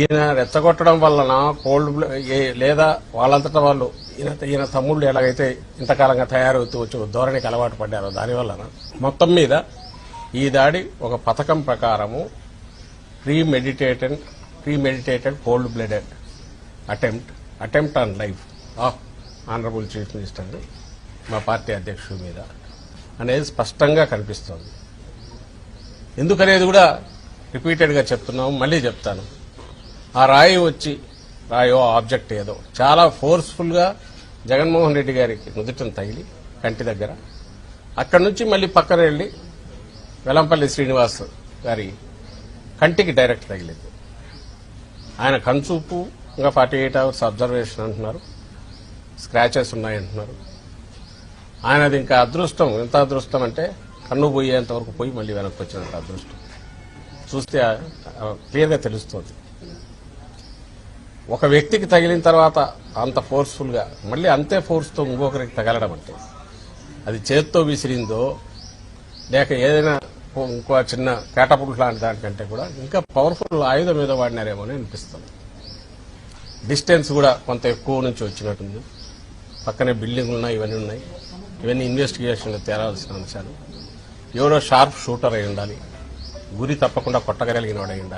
ఈయన రెచ్చగొట్టడం వలన కోల్డ్ లేదా వాళ్ళంతటా వాళ్ళు ఈయన ఈయన తమ్ముళ్ళు ఎలాగైతే ఇంతకాలంగా తయారవుతూ వచ్చి ధోరణికి అలవాటు పడ్డారో దానివల్ల మొత్తం మీద ఈ దాడి ఒక పథకం ప్రకారము premeditated premeditated cold blooded attempt attempt on life of honourable chief minister మా పార్టీ అధ్యక్షుడి మీద అనేది స్పష్టంగా కనిపిస్తోంది. ఎందుకనేది కూడా రిపీటెడ్గా చెప్తున్నాము మళ్ళీ చెప్తాను. ఆ రాయి వచ్చి రాయో ఆబ్జెక్ట్ ఏదో. చాలా ఫోర్స్ఫుల్గా జగన్మోహన్ రెడ్డి గారికి నుదుటను తగిలి కంటి దగ్గర. అక్కడి నుంచి మళ్ళీ పక్కన వెళ్ళి వెలంపల్లి శ్రీనివాస్ గారి కంటికి డైరెక్ట్ తగిలింది. ఆయన కన్చూపు ఇంకా ఫార్టీ ఎయిట్ అవర్స్ అబ్జర్వేషన్ అంటున్నారు. స్క్రాచెస్ ఉన్నాయంటున్నారు. ఆయనది ఇంకా అదృష్టం. ఎంత అదృష్టం అంటే కన్ను పోయేంత వరకు పోయి మళ్ళీ వెనక్కి వచ్చినంత అదృష్టం. చూస్తే క్లియర్గా తెలుస్తుంది. ఒక వ్యక్తికి తగిలిన తర్వాత అంత ఫోర్స్ఫుల్గా మళ్ళీ అంతే ఫోర్స్తో ఇంకొకరికి తగలడం అంటే అది చేత్తో విసిరిందో లేక ఏదైనా ఇంకో చిన్న కేటపుట్ లాంటి దానికంటే కూడా ఇంకా పవర్ఫుల్ ఆయుధం మీద వాడినారేమో అని అనిపిస్తుంది. డిస్టెన్స్ కూడా కొంత ఎక్కువ నుంచి వచ్చినట్టుంది. పక్కనే బిల్డింగ్లు ఉన్నాయి ఇవన్నీ ఉన్నాయి. ఇవన్నీ ఇన్వెస్టిగేషన్లో తేరాల్సిన అంశాలు. ఎవరో షార్ప్ షూటర్ అయి ఉండాలి. గురి తప్పకుండా కొట్టగలిగిన వాడై ఉండాలి.